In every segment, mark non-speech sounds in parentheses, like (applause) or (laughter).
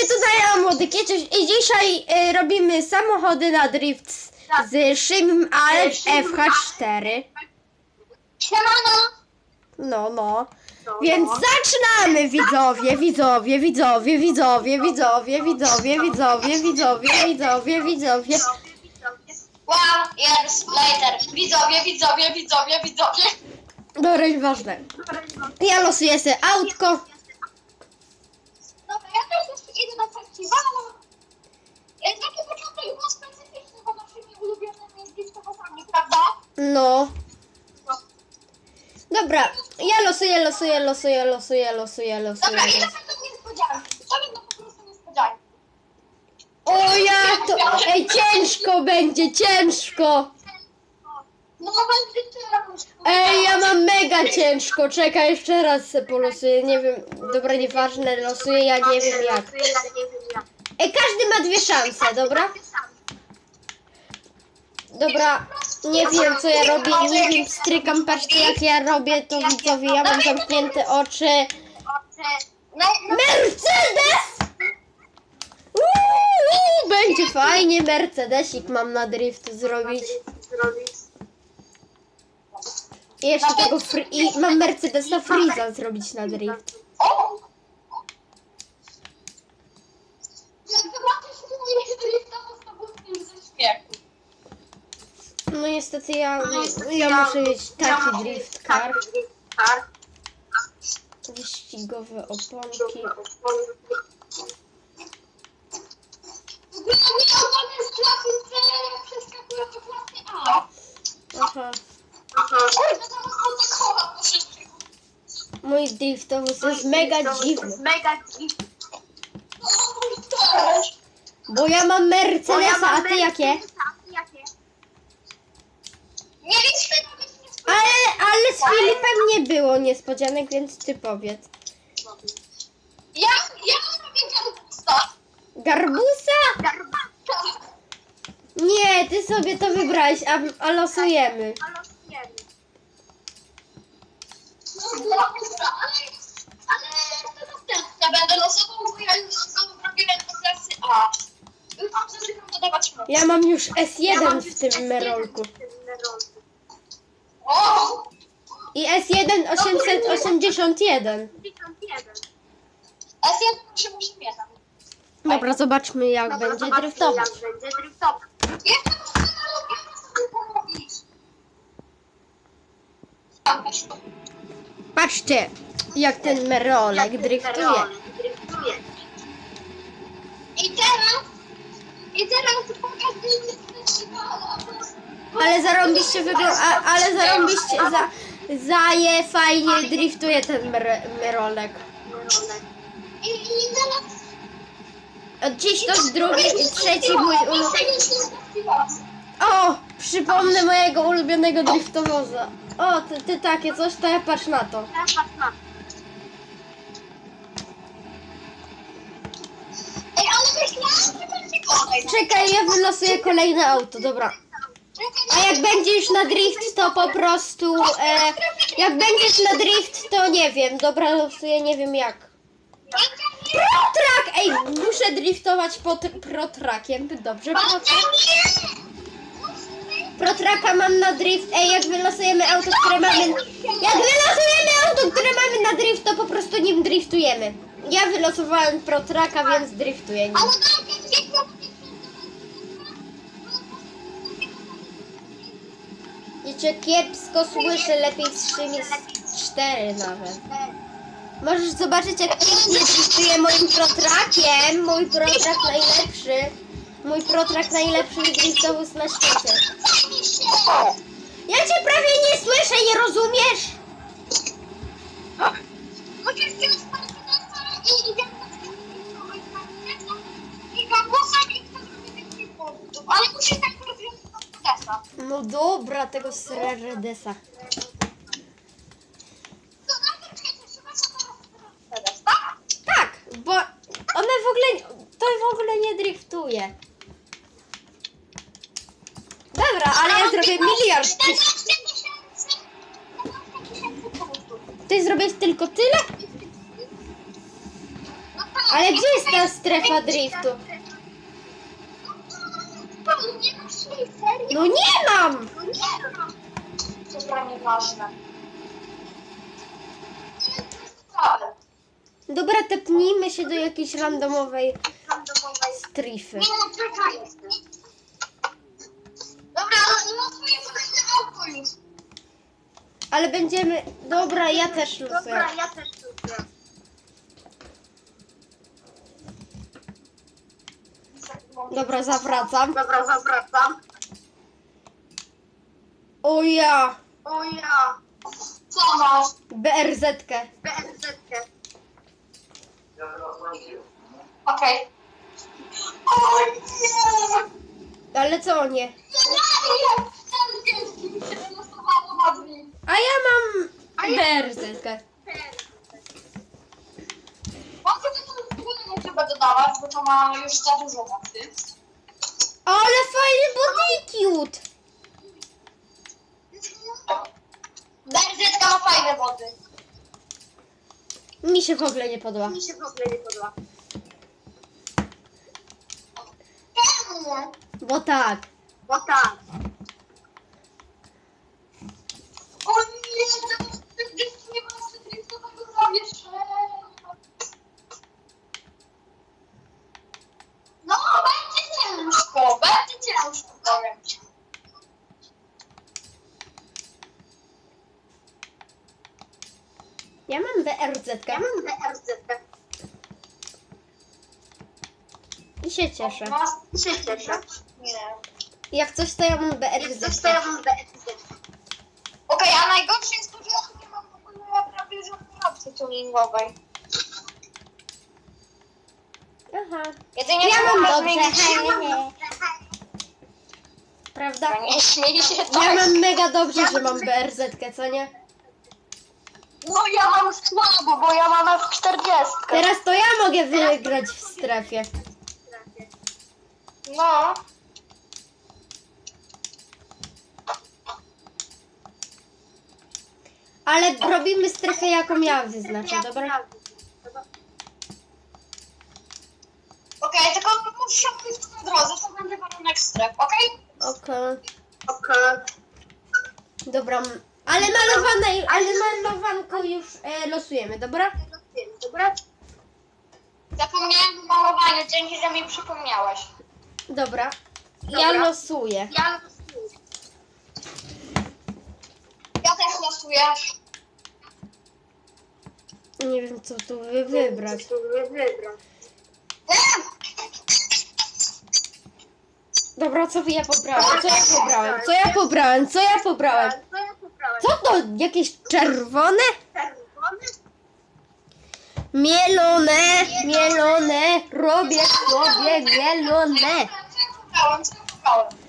sobie tutaj na modykę i dzisiaj y, robimy samochody na drift z- z Szymim Alf FH4. Siemano! No, no. Więc zaczynamy widzowie, widzowie, widzowie, widzowie, widzowie, widzowie, widzowie, widzowie, widzowie, widzowie. One years later. Widzowie, widzowie, widzowie, widzowie. Dobra, nieważne. Ja losuję sobie autko. Dobra, ja też jeszcze idę na festiwalu. Taki początek był specyficzny, bo naszymi ulubionymi prawda? No. Dobra, ja losuję, losuję, losuję, losuję, losuję, losuję. Dobra, ile będą niespodzianki? To będą po prostu niespodzianki. O ja to... Ej, ciężko będzie, ciężko. No. Ej, ja mam mega ciężko. Czekaj, jeszcze raz se polosuję. Nie wiem, dobra, nieważne, losuję, ja nie wiem jak. Ej, każdy ma dwie szanse, dobra? Dobra, nie wiem co ja robię, nie wiem, strykam, patrzcie jak ja robię to widzowie, ja mam zamknięte oczy. No, no, Mercedes! Uuu, będzie fajnie, Mercedesik mam na drift zrobić. I jeszcze tego fri- i mam Mercedesa Freeza zrobić na drift. O! Jak zobaczysz moje to ze śmiechu. No niestety ja, ja muszę mieć taki drift car. Wyścigowe oponki. Ogólnie z klasy C przeskakują do klasy A. Aha. Mój driftowóz jest mega dziwny. Mega dziwny. Bo ja mam Mercedesa, a ty jakie? Słyszę. Ale, ale z Filipem nie było niespodzianek, więc ty powiedz. Ja, ja robię garbusta. Garbusa? Garbata. Nie, ty sobie to wybrałeś, a, a losujemy. A losujemy. Dobra, ale, ale to następne będę losował, bo ja już go robiłem do klasy A. Już mam zaczynam dodawać moc. Ja mam już S1 w tym merolku. O! I S1 881. S1 muszę muszę jeden. Dobra, zobaczmy jak będzie driftować. Jak będzie driftować. Jeszcze muszę na sobie pomówić. Tam weszło. Patrzcie, jak ten merolek driftuje. I teraz, i teraz. Ale zarąbiście wygląda, ale zarąbiście, za, zaje fajnie driftuje ten mer, merolek. Merolek. I, i teraz... Dziś to jest drugi i trzeci mój ulubiony. O, przypomnę mojego ulubionego driftowoza. O, ty, ty takie coś, to ja patrz na to. Ej, ale myślałam, że. Czekaj, ja wylosuję kolejne auto, dobra. A jak będziesz na drift, to po prostu. E, jak będziesz na drift, to nie wiem. Dobra, losuję, nie wiem jak. Protrak! Ej, muszę driftować pod protrakiem. Dobrze, protrak. Protraka mam na drift. Ej, jak wylosujemy auto, które mamy. Jak wylosujemy auto, które mamy na drift, to po prostu nim driftujemy. Ja wylosowałem protraka, więc driftuję nim. Ale najpierw kiepsko słyszę, lepiej z 3 niż 4 nawet. Możesz zobaczyć, jak pięknie driftuje moim protrakiem. Mój protrak najlepszy. Mój protrak najlepszy driftowóz na świecie. Mamo! Ja cię prawie nie słyszę, nie rozumiesz? Ale musisz tak. No dobra, tego Sredesa. Tak, bo one w ogóle, to w ogóle nie driftuje. Dobra, ale ja zrobię miliard. Ty, 14 tysięcy! 14 tysięcy punktów. ty zrobisz tylko tyle? No tak, Ale gdzie jest ta strefa driftu? No nie mam! Nie mam. Dobra, nieważne. Dobra, tepnijmy się do jakiejś randomowej Randomowej. strefy. Nie no, czekaj. Ale będziemy... Dobra, ja też losuję. Dobra, ja też lubię. Dobra, zawracam. Dobra, zawracam. O ja! O ja. Co masz? BRZ-kę. BNZ-kę. Okej. O nie! Ale co nie? Ja nie wiem, ten pies mi się wylosowało A ja mam BRZ-kę. Może to w ogóle nie trzeba dodawać, bo to ma już za dużo mocy. Ale fajny bodycute! DRZ ma fajne wody. Mi się w ogóle nie podoba. Mi się w ogóle nie podoba. Czemu? Bo tak. Bo tak. O nie, to DRZ nie ma streetowego zawieszenia. No, będzie ciężko, będzie ciężko, powiem ci. Ja mam BRZ-kę Ja mam BRZ-kę. i się cieszę. No, się cieszę. nie. Jak coś, to ja mam Jak coś, to ja mam BRZ. Okej, a najgorsze jest to, że ja tu nie mam w ogóle prawie żadnej opcji tuningowej. Aha. Jedynie Ja co mam dobrze. zmienić- he, he. Prawda? No nie śmiej się Ja tak. mam mega dobrze, że mam BRZ-kę, co nie? No ja mam słabo, bo ja mam F40. Teraz to ja mogę wygrać w strefie. No. Ale robimy strefę, jaką ja wyznaczę, dobra? Okej, tylko musisz być na drodze, to będzie warunek stref, okej? Okej. Okej. Dobra. Ale malowane, ale malowanko już e, losujemy, dobra? Dobra? Zapomniałem o malowaniu, dzięki, że mi przypomniałeś. Dobra. Ja Dobra. losuję. Ja Ja też losuję. Nie wiem, co tu wy- wybrać. Dobra, co ja pobrałem? Co ja pobrałem? Co ja pobrałem? Co ja pobrałem? Co ja pobrałem? Co to? Jakieś czerwone? Czerwony? Mielone, mielone, robię sobie mielone.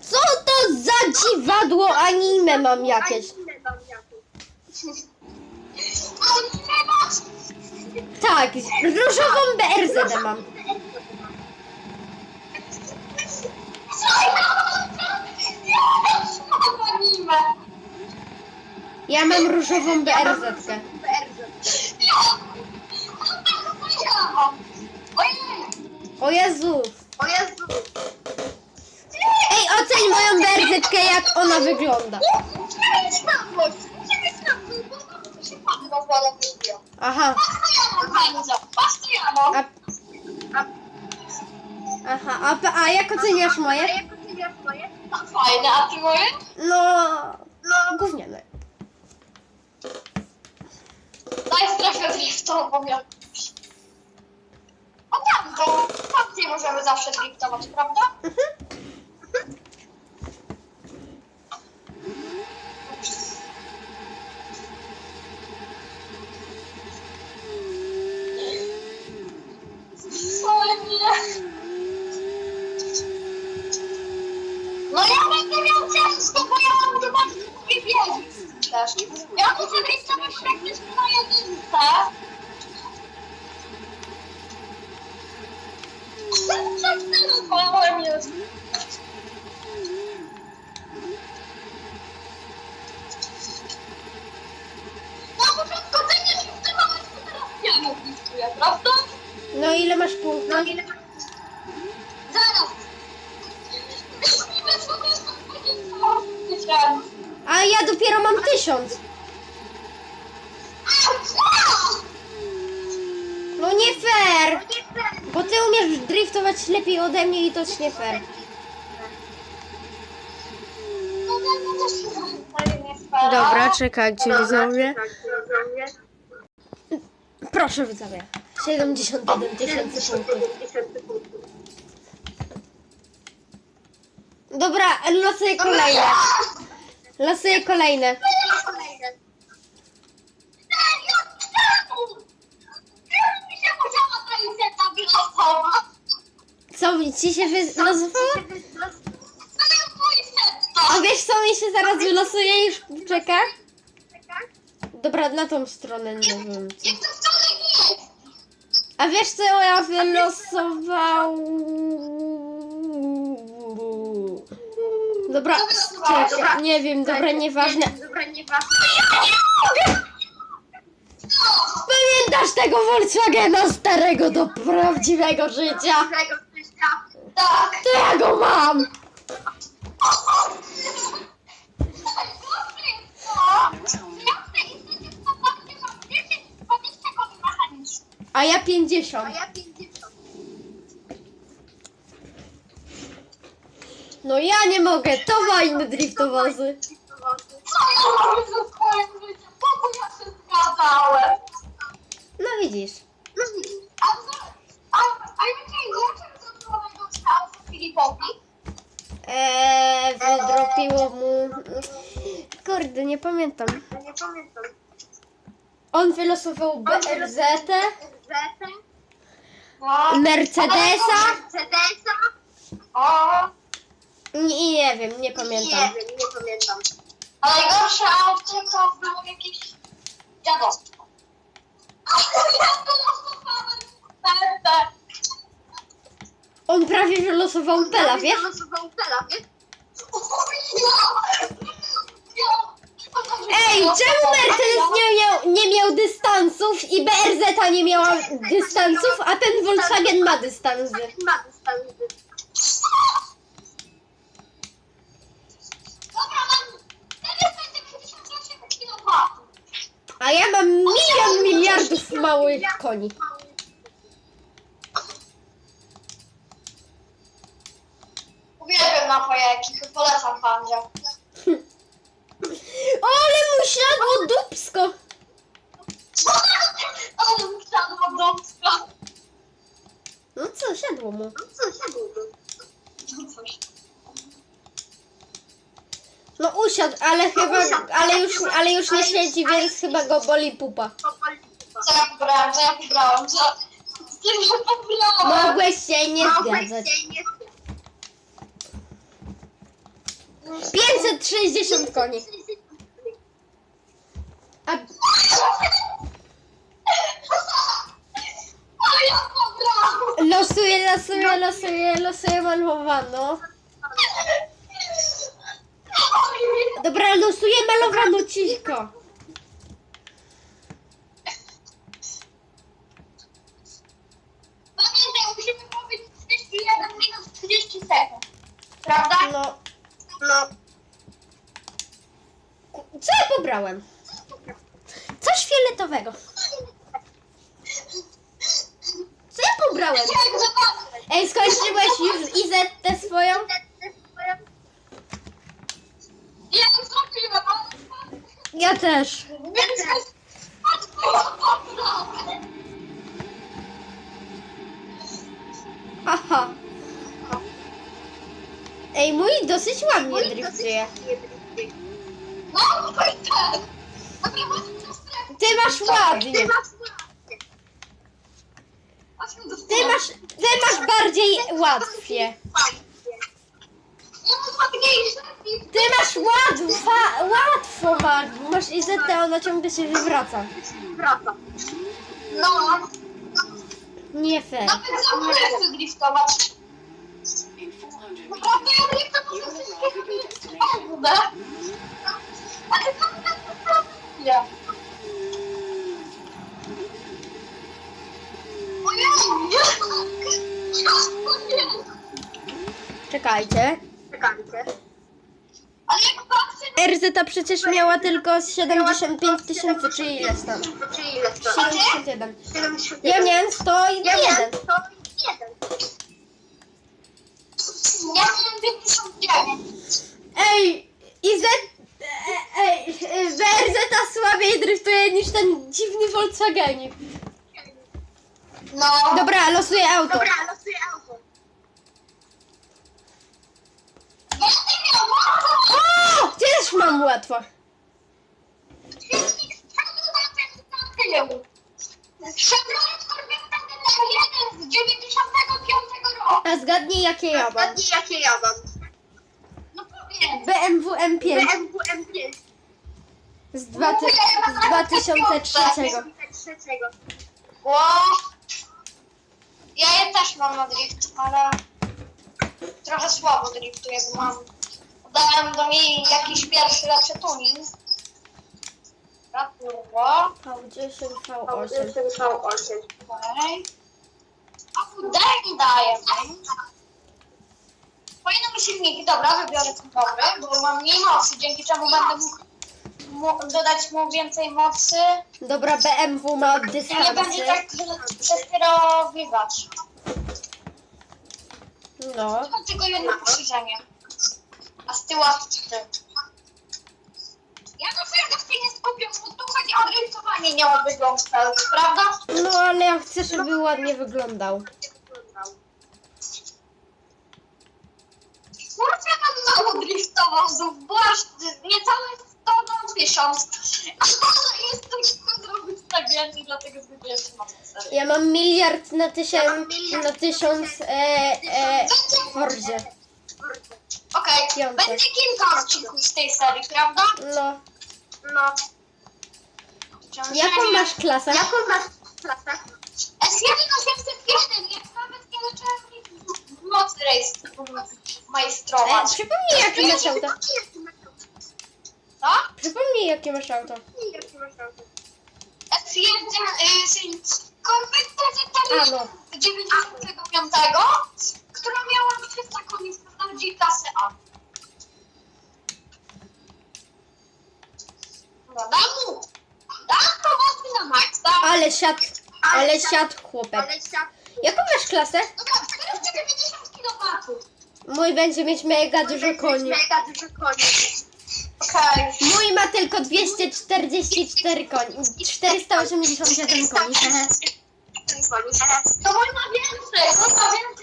Co to za dziwadło anime mam jakieś? Ile mam jakieś? Masz! Tak, różową BRZ mam. Ja mam? Anime! Różową BRZ. Mam! Ojej! O Jezu. O Jezu. To się padło w wodę lubią. Aha, ja ja a, aha, a, a jak oceniasz a moje? jak fajne, a ty moje? No, No, gówniane. Daj strefę driftową jakąś. O tam, to tam możemy zawsze driftować, prawda? Co nie? No ja będę miał ciężko, bo ja mam dwie biegi też. Ja muszę driftować praktycznie na jedynce. Przestanowałem już. Na początku ty nie driftowałeś, to teraz ja driftuję, prawda? No ile masz punktów? No ile Zaraz. A ja dopiero mam tysiąc. No nie fair! Bo ty umiesz driftować lepiej ode mnie i to jest nie fair. Dobra, czekajcie widzowie. Proszę widzowie. 71 tysięcy punktów. Dobra, losuję kolejne. Losuję kolejne. Co ci się wylosowało? A wiesz co mi się zaraz wylosuje już czeka? Dobra, na tą stronę nie wiem. co. A wiesz co ja wylosował? Dobra, czekaj, nie wiem, dobra, nieważne. Dobra, nieważne. Pamiętasz tego Volkswagena starego do prawdziwego życia. Tak. To ja go mam! A ja 50. A ja 50. No ja nie mogę, to fajne driftowozy. No widzisz. No widzisz. Eee, wydropiło mu... Kurde, nie pamiętam. No nie pamiętam. On wylosował BRZ, Zetę. Mercedesa Mercedesa. i nie wiem, nie pamiętam. Nie wiem, nie pamiętam. A najgorsze auto to było jakieś dziadostwo. On prawie wylosował Pela, wiesz? Losował Pela, wiesz? Ej, czemu Mercedes nie miał, nie miał dystansów i BRZ nie miała dystansów, a ten Volkswagen ma dystansy? Ma dystansy. Dobra, mam 498 kW. A ja mam milion miliardów małych koni. Uwielbiam napojeki, polecam pandzie. (laughs) Ale mu siadło dupsko. Ale musiałam dobrze. No co, siadło mu. No co, siadłby. No No usiadł, ale chyba, ale już, ale już nie siedzi, więc chyba go boli pupa. Co ja pobrałam, co ja pobrałam, co... Z tym, że pobrałam. Mogłeś się nie zgadzać. się nie 560 koni. A, losuję, losuję, losuję, losuję malowaną. Dobra, losuję malowaną cicho. Pamiętaj, musimy mówić 31 minut 30 sekund. Prawda? No, No. co ja pobrałem? Coś fioletowego. Co ja pobrałem? Ej, skończyłeś już Izetę swoją? Ja to zrobiłem, ale... Ja też. Aha. Ej, mój dosyć ładnie driftuje. No. Ty masz ładnie. Ty masz, ty masz bardziej łatwiej. Fajnie. Ja mam ładniejsze. Ty masz łatwo, łatwo masz. Masz Izetę, ona ciągle się wywraca. Wraca. No, Nie fair. nawet za mną chcę driftować. Naprawdę, ja driftować muszę się nie Ale to nie. Moja Czekajcie. Czekajcie. Ale jak patrzę, RZ przecież miała tylko 75 tysięcy, czy ile tam? Czy ile to? 71. 71. Ja miałem 101. Ja miałem 101. ja mam 59. Ej, i Z... e- Ej, WRZ słabiej driftuje niż ten dziwny Volkswagenik. No. Dobra, losuję auto. Dobra, losuję auto. Ja nie miałam. O! Też mam łatwo. Strzelił na ten na tył. Chevrolet Corvette GT1 z 95 roku. A zgadnij jakie ja mam. Zgadnij jakie ja mam. No powiedz. BMW M5 BMW M5. z, dwa ty, z 2003. 2003. Ło. Ja je też mam na drift, ale trochę słabo driftuję, bo mam. Dałem do niej jakiś pierwszy lepszy tuning. Dobra, turbo. V10, V8. V8. Okej. A pudełki daję. Fajne mi silniki, dobra, wybiorę ten dobry, bo mam mniej mocy, dzięki czemu będę mógł mu, dodać mu więcej mocy Dobra, BMW ma od i nie będzie tak przesterowywać. No. Mam tylko jedno poszerzenie. A z tyłu ty. Ja na pewno się nie skupię, bo tu chodzi o rysowanie, nie o wygląd prawda? No ale ja chcę, żeby ładnie wyglądał. Kurczę, mam mało driftowozów, bo aż niecałe 100 na miesiąc. (laughs) Ale jest to tylko zrobić tak więcej, dlatego się na ten serio. Ja mam miliard na tysiąc, na tysiąc e, e, w Fordzie. Okej, Piątek. będzie kilka odcinków z tej serii, prawda? No. No. Jaką masz klasę? Jaką masz klasę? S1 801, jak nawet nie zacząłem nocy rejs E, majstrować. przypomnij jakie masz auto. Co? Przypomnij jakie masz auto. Jakie masz auto? S1, y, A Z no. 95, która miała 300 koni z technologii klasy A. No daj mu! Dam pomocy na maksa! Ale siad, ale siad chłopek. Ale siak. Jaką masz klasę? Tak, 490 km. Mój będzie mieć mega dużo koni. Mega dużo koni. Okej. Mój ma tylko 244 koni. 481 koni. hehe. Ten koni. To mój ma więcej, mój ma więcej,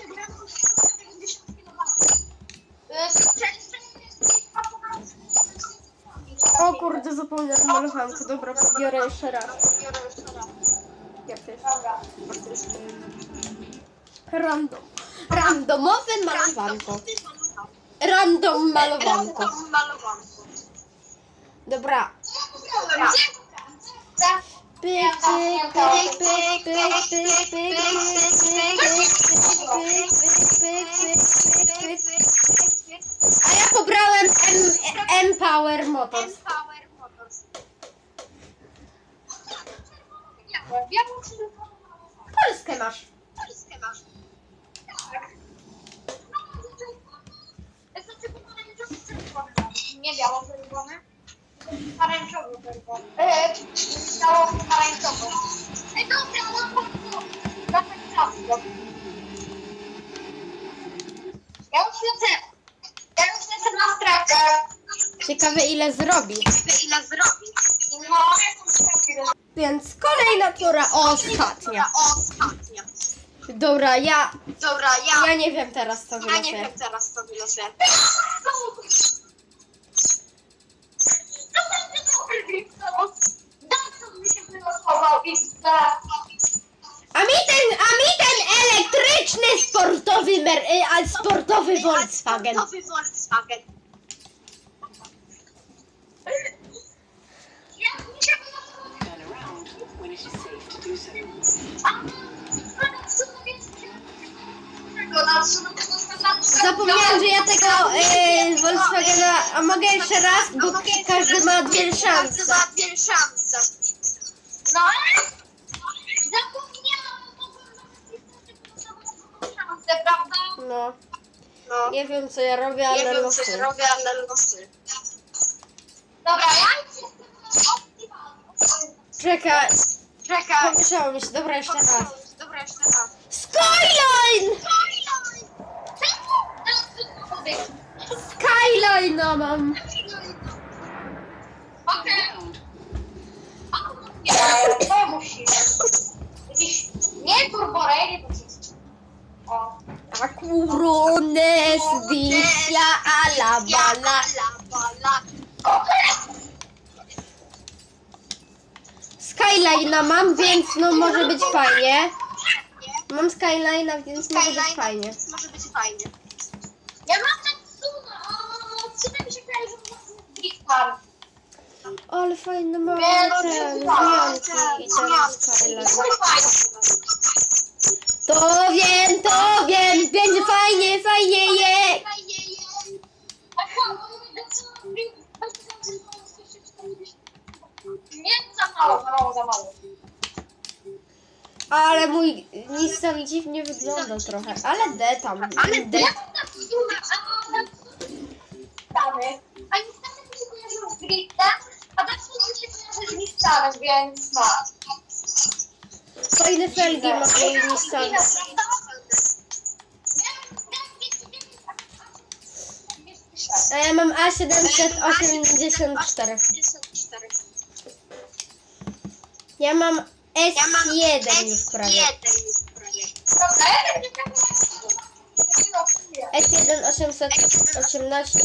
O kurde, zapomniałam malowanko. Dobra, pobiorę jeszcze raz. Dobra. Random. Randomowe malowanko. Random malowanko. Random malowanko. Dobra. Dobra. Pyk, pyk, pyk, pyk, pyk, pyk, pyk, pyk, pyk, pyk, pyk, pyk, pyk, pyk. M, Empower Motors. Empower Motors. Ja Polskę masz. Polskę masz. Znaczy, nie biało czerwone. Pomarańczowo czerwone. Eee, biało pomarańczowo. Ej, dobra, no to na ten czas. Ja już. Strefę. Ciekawe ile zrobi. Ile zrobi? No. Więc kolejna tura ostatnia. Ostatnia. Dobra, ja, Dobra, ja, ja nie wiem teraz co ja nie wylosuję. wiem teraz co wylosuję. A mi ten, a mi ten elektryczny sportowy, mer, y, a sportowy Volkswagen. Nowy Volkswagen. Zapomniałam, że ja tego y, Volkswagena, a mogę jeszcze raz, bo każdy ma dwie Każdy szanse. ma dwie szanse. No ale zapomniałam, bo prawda? No, No. nie wiem co ja robię, Nie ale wiem, co losy. ja robię, ale losy. Dobra, ja Czekaj, Czekaj. pomieszało mi się. Dobra, jeszcze raz. Dobra, jeszcze raz. Skyline! Skyline'a mam. Round. Nie, to musi. Jakiś... Nie turborel, nie pocisk. O. Akurones dicia alabala. bala. Skyline'a mam, więc no może być fajnie. Mam Skyline'a, więc może być fajnie. Może być fajnie. Ja mam a co mi się kojarzy, że mam Driftman. Ale fajne mam Nie, no, ten, zmianki i ten Skyline. Fajnie. To wiem, to wiem, będzie fajnie, fajnie, je. Nie, za mało, za mało, za mało. Ale mój Nissan dziwnie wygląda trochę, ale D tam, D. Ja mam Netsuna, a niestety mi się kojarzyło z Driftem, a Netsuna mi się kojarzy z Nissanem, więc no. Fajne felgi ma mój Nissan. A ja mam A784. Ja mam S1 już prawie. S1 818.